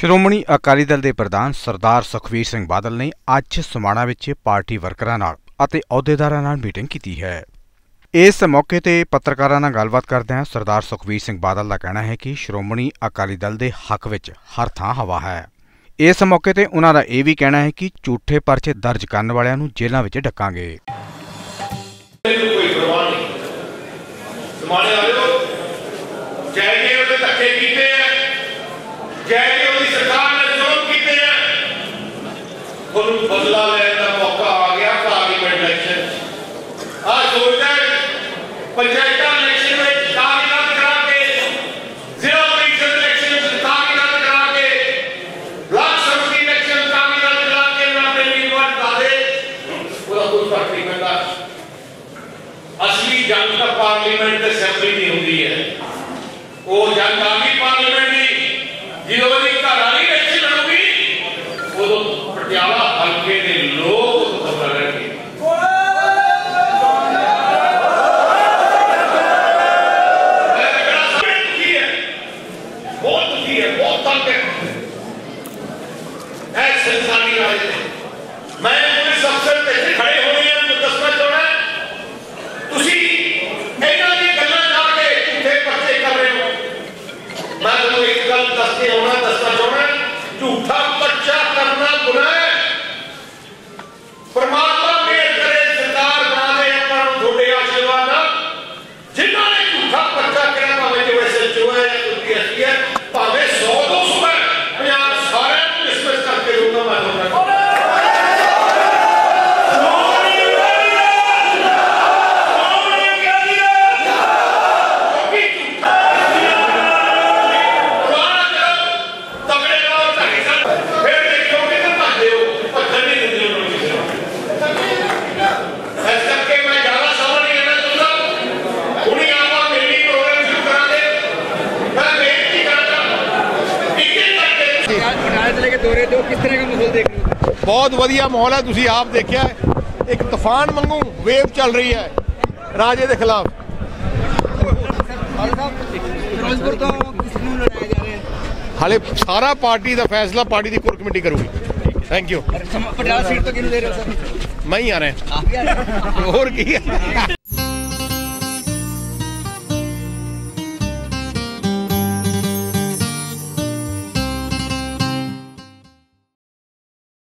ਸ਼੍ਰੋਮਣੀ ਅਕਾਲੀ ਦਲ ਦੇ ਪ੍ਰਧਾਨ ਸਰਦਾਰ ਸੁਖਵੀਰ ਸਿੰਘ ਬਾਦਲ ਨੇ ਅੱਜ ਸਮਾਣਾ ਵਿੱਚ ਪਾਰਟੀ ਵਰਕਰਾਂ ਨਾਲ ਅਤੇ ਅਹੁਦੇਦਾਰਾਂ ਨਾਲ ਮੀਟਿੰਗ ਕੀਤੀ ਹੈ। ਇਸ ਮੌਕੇ ਤੇ ਪੱਤਰਕਾਰਾਂ ਨਾਲ ਗੱਲਬਾਤ ਕਰਦਿਆਂ ਸਰਦਾਰ ਸੁਖਵੀਰ ਸਿੰਘ ਬਾਦਲ ਦਾ ਕਹਿਣਾ ਹੈ ਕਿ ਸ਼੍ਰੋਮਣੀ ਅਕਾਲੀ ਦਲ ਦੇ ਹੱਕ ਵਿੱਚ ਹਰ ਥਾਂ ਹਵਾ ਹੈ। ਇਸ ਮੌਕੇ ਤੇ ਉਹਨਾਂ ਦਾ ਇਹ ਵੀ ਕਹਿਣਾ ਹੈ ਕਿ ਝੂਠੇ ਪਰਚੇ ਦਰਜ ਕਰਨ ਵਾਲਿਆਂ ਨੂੰ ਜੇਲ੍ਹਾਂ ਵਿੱਚ ਡੱਕਾਂਗੇ। ਸਮਾਣੇ ਵਾਲਿਓ ਜੈ ਜੇ ਉਹਦੇ ਧੱਕੇ ਕੀਤੇ ਆ। ਜੈ ਜੇ ਉਹਦੀ ਸਰਕਾਰ ਨੇ ਜ਼ੁਲਮ ਕੀਤੇ ਆ ਤੁਹਾਨੂੰ ਬਦਲਾ ਲੈਣ ਦਾ ਮੌਕਾ ਆ ਗਿਆ ਪਾਰਲੀਮੈਂਟ ਇਲੈਕਸ਼ਨ ਆ ਸੋਚਦਾ ਪੰਚਾਇਤਾਂ ਇਲੈਕਸ਼ਨ ਵਿੱਚ ਕਾਗਜ਼ਾਤ ਕਰਾ ਕੇ ਜ਼ਿਲ੍ਹਾ ਪ੍ਰੀਸ਼ਦ ਇਲੈਕਸ਼ਨ ਵਿੱਚ ਕਾਗਜ਼ਾਤ ਕਰਾ ਕੇ ਬਲਾਕ ਸੰਮਤੀ ਇਲੈਕਸ਼ਨ ਕਾਗਜ਼ਾਤ ਕਰਾ ਕੇ ਮੈਂ ਆਪਣੇ ਉਮੀਦਵਾਰ ਡਾ ਦੇ। ਉਹਦਾ ਕੋਈ ਫ਼ਰਕ ਨਹੀਂ ਪੈਂਦਾ। ਅਸਲੀ ਜੰਗ ਤਾਂ ਪਾਰਲੀਮੈਂਟ ਤੇ ਅਸੈਂਬਲੀ ਦੀ ਹੁੰਦੀ ਹੈ। ਉਹ ਜੰਗ ਆਗੀ ਪਾਰਲੀਮੈਂਟ ਦੀ ਬਹੁਤ ਦੁਖੀ ਬਹੁਤ ਤੰਗ ਹੈ। ਐ ਸੰਸਾਨੀ ਰਾਜ ਮੈਂ ਪੁਲਿਸ ਅਫਸਰ ਤੇ ਖੜੇ ਹੋਏ ਆ ਨੂੰ ਦੱਸਣਾ ਤੁਸੀਂ ਇਹਨਾਂ ਦੀ ਗੱਲਾਂ ਜਾ ਕੇ ਝੂਠੇ ਪਰਚੇ ਕਰ ਰਹੇ ਹੋ। ਮੈਂ ਤੁਹਾਨੂੰ ਇੱਕ ਗੱਲ ਦੱਸ ਕੇ ਆਉਣਾ, ਦੱਸਣਾ ਚਾਹੁੰਦਾ ਝੂਠਾ ਪਰਚਾ ਕਰਨਾ ਗੁਨਾਹ ਹੈ। ਪਰਮਾਤਮਾ ਮੇਰ ਕਰੇ ਸਰਦਾਰ ਬਣਾ ਦੇ ਆਪਾਂ ਨੂੰ ਤੁਹਾਡੇ ਆਸ਼ੀਰਵਾਦ ਨਾਲ ਜਿਨ੍ਹਾਂ ਨੇ ਝੂਠਾ ਪਰਚਾ ਕਰਿਆ ਭਾਵੇਂ ਜੋ ਐਸਐਚਓ ਹੈ ਜਾਂ ਕੋਈ ਐਸਪੀ ਹੈ ਭਾਵੇਂ 100 200 ਹੈ ਪੰਜਾਬ ਸਾਰਿਆਂ ਨੂੰ ਡਿਸਮਿਸ ਕਰਕੇ ਦੂੰਗਾ ਮੈਂ ਤੁਹਾਡਾ ਦੌਰੇ ਤੇ ਕਿਸ ਤਰ੍ਹਾਂ ਦਾ ਮਾਹੌਲ ਦੇਖ ਰਹੇ ਹੋ? ਬਹੁਤ ਵਧੀਆ ਮਾਹੌਲ ਹੈ ਤੁਸੀਂ ਆਪ ਦੇਖਿਆ ਇੱਕ ਤੂਫਾਨ ਵਾਂਗੂ ਵੇਵ ਚੱਲ ਰਹੀ ਹੈ ਰਾਜੇ ਦੇ ਖਿਲਾਫ। ਹਾਲੇ ਸਾਰਾ ਪਾਰਟੀ ਦਾ ਫੈਸਲਾ ਪਾਰਟੀ ਦੀ ਕੋਰ ਕਮੇਟੀ ਕਰੂਗੀ। ਥੈਂਕ ਯੂ ਪਟਿਆਲਾ ਸੀਟ ਤੋਂ ਕਿਹਨੂੰ ਦੇ ਰਹੇ ਹੋ ਸਰ? ਮੈਂ ਹੀ ਆ ਰਿਹਾ। ਹੋਰ ਕੀ ਹੈ